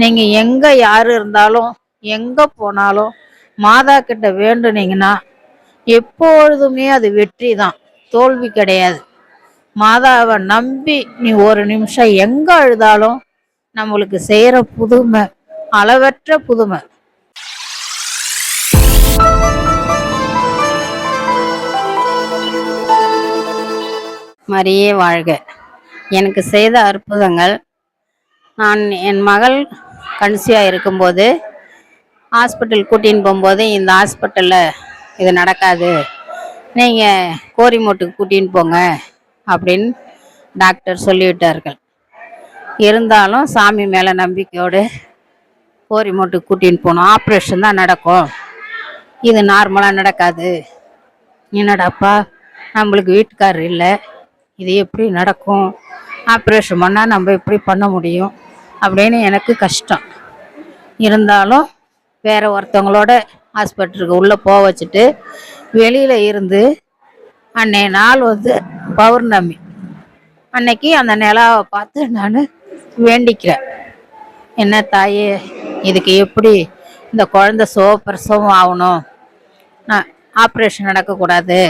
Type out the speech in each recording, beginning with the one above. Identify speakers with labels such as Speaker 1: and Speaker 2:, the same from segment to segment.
Speaker 1: நீங்கள் எங்கே யார் இருந்தாலும் எங்கே போனாலும் மாதா கிட்ட வேண்டுனீங்கன்னா எப்பொழுதுமே அது வெற்றி தான். தோல்வி கிடையாது. மாதாவை நம்பி நீ ஒரு நிமிஷம் எங்கே அழுதாலும் நம்மளுக்கு செய்கிற புதுமை அளவற்ற புதுமை.
Speaker 2: மரியே வாழ்க. எனக்கு செய்த அற்புதங்கள் நான் என் மகள் கன்சியாக இருக்கும்போது ஹாஸ்பிட்டல் கூட்டின்னு போகும்போது இந்த ஹாஸ்பிட்டலில் இது நடக்காது. நீங்கள் கோரிமோட்டுக்கு கூட்டின்னு போங்க அப்படின்னு டாக்டர் சொல்லிவிட்டார்கள். இருந்தாலும் சாமி மேலே நம்பிக்கையோடு கோரிமோட்டுக்கு கூட்டின்னு போனோம். ஆப்ரேஷன் தான் நடக்கும். இது நார்மலாக நடக்காது. என்னடாப்பா நம்மளுக்கு வீட்டுக்காரர் இல்லை. இது எப்படி நடக்கும்? ஆப்ரேஷன் பண்ணால் நம்ம எப்படி பண்ண முடியும்? அப்படின்னு எனக்கு கஷ்டம். இருந்தாலும் வேற ஒருத்தவங்களோட ஹாஸ்பிட்டலுக்கு உள்ளே போக வச்சுட்டு வெளியில் இருந்து அன்னைய நாள் வந்து பௌர்ணமி. அன்னைக்கு அந்த நிலாவை பார்த்து நான் வேண்டிக்கிறேன். என்ன தாயே இதுக்கு எப்படி இந்த குழந்தை சோப்பிரசவம் ஆகணும்? நான் ஆப்ரேஷன் நடக்கக்கூடாது.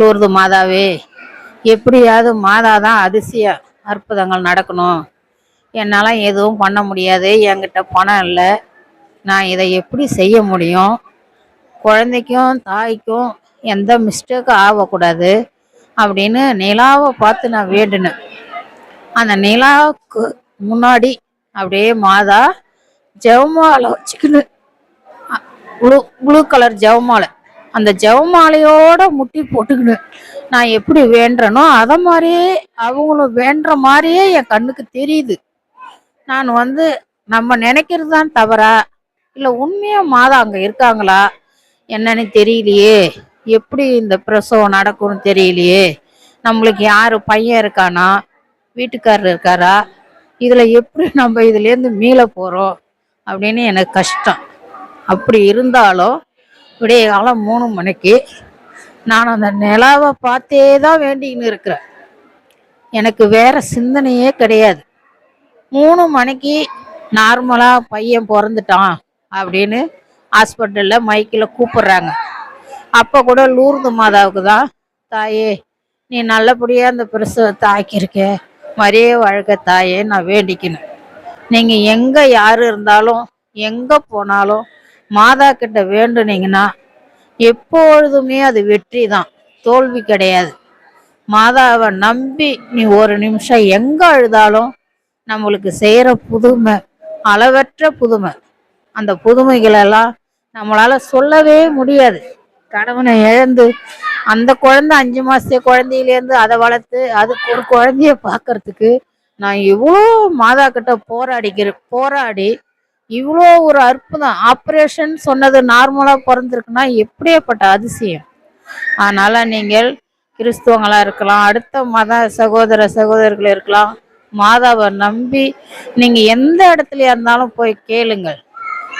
Speaker 2: லூர்து மாதாவே எப்படியாவது மாதா தான் அதிசய அற்புதங்கள் நடக்கணும். என்னால் எதுவும் பண்ண முடியாது என்கிட்ட பணம் இல்லை. நான் இதை எப்படி செய்ய முடியும்? குழந்தைக்கும் தாய்க்கும் எந்த மிஸ்டேக்கும் ஆகக்கூடாது அப்படின்னு நிலாவை பார்த்து நான் வேண்டினேன். அந்த நிலாவுக்கு முன்னாடி அப்படியே மாதா ஜெவமாலை வச்சுக்கின்னு ப்ளூ ப்ளூ கலர் ஜெவமாலை அந்த ஜெவமாலையோட முட்டி போட்டுக்கின்னு நான் எப்படி வேண்டுறனோ அதை மாதிரியே அவங்களும் வேண்டுற மாதிரியே என் கண்ணுக்கு தெரியுது. நான் வந்து நம்ம நினைக்கிறது தான் தவறா? இல்லை உண்மையாக மாதா அங்கே இருக்காங்களா? என்னன்னு தெரியலையே. எப்படி இந்த பிரசவம் நடக்கும்னு தெரியலையே. நம்மளுக்கு யார் பையன் இருக்கானா? வீட்டுக்காரர் இருக்காரா? இதில் எப்படி நம்ம இதுலேருந்து மீள போகிறோம் அப்படின்னு எனக்கு கஷ்டம். அப்படி இருந்தாலும் விடிய காலம் மூணு மணிக்கு நான் அந்த நிலாவை பார்த்தே தான் வேண்டின்னு இருக்கிறேன். எனக்கு வேற சிந்தனையே கிடையாது. மூணு மணிக்கு நார்மலாக பையன் பிறந்துட்டான் அப்படின்னு ஹாஸ்பிட்டலில் மைக்கில் கூப்பிட்றாங்க. அப்போ கூட லூர்து மாதாவுக்கு தான் தாயே நீ நல்லபடியாக அந்த பிரசவத்தை ஆக்கியிருக்க. மரியே வழக்க தாயே நான் வேண்டிக்கணும் நீங்கள் எங்கே யார் இருந்தாலும் எங்கே போனாலும் மாதா கிட்ட வேண்டுனீங்கன்னா எப்பொழுதுமே அது வெற்றி தான். தோல்வி கிடையாது. மாதாவை நம்பி நீ ஒரு நிமிஷம் எங்கே அழுதாலும் நம்மளுக்கு செய்கிற புதுமை அளவற்ற புதுமை. அந்த புதுமைகளெல்லாம் நம்மளால் சொல்லவே முடியாது. கணவனை இழந்து அந்த குழந்தை அஞ்சு மாதத்து குழந்தையிலேருந்து அதை வளர்த்து அதுக்கு ஒரு குழந்தைய பார்க்கறதுக்கு நான் இவ்வளோ மாதா கிட்ட போராடிக்கிற போராடி இவ்வளோ ஒரு அற்புதம் ஆப்ரேஷன் சொன்னது நார்மலாக பிறந்திருக்குன்னா எப்படியாப்பட்ட அதிசயம். அதனால் நீங்கள் கிறிஸ்துவங்களாக இருக்கலாம் அடுத்த மத சகோதர சகோதரர்கள் இருக்கலாம் மாதாவை நம்பி நீங்கள் எந்த இடத்துல இருந்தாலும் போய் கேளுங்கள்.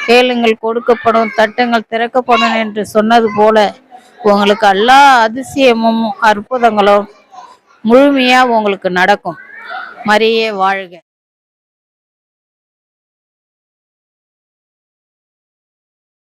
Speaker 2: கேளுங்கள் கொடுக்கப்படும் தட்டுங்கள் திறக்கப்படும் என்று சொன்னது போல உங்களுக்கு எல்லா அதிசயமும் அற்புதங்களும் முழுமையாக உங்களுக்கு நடக்கும். மரியே வாழ்க.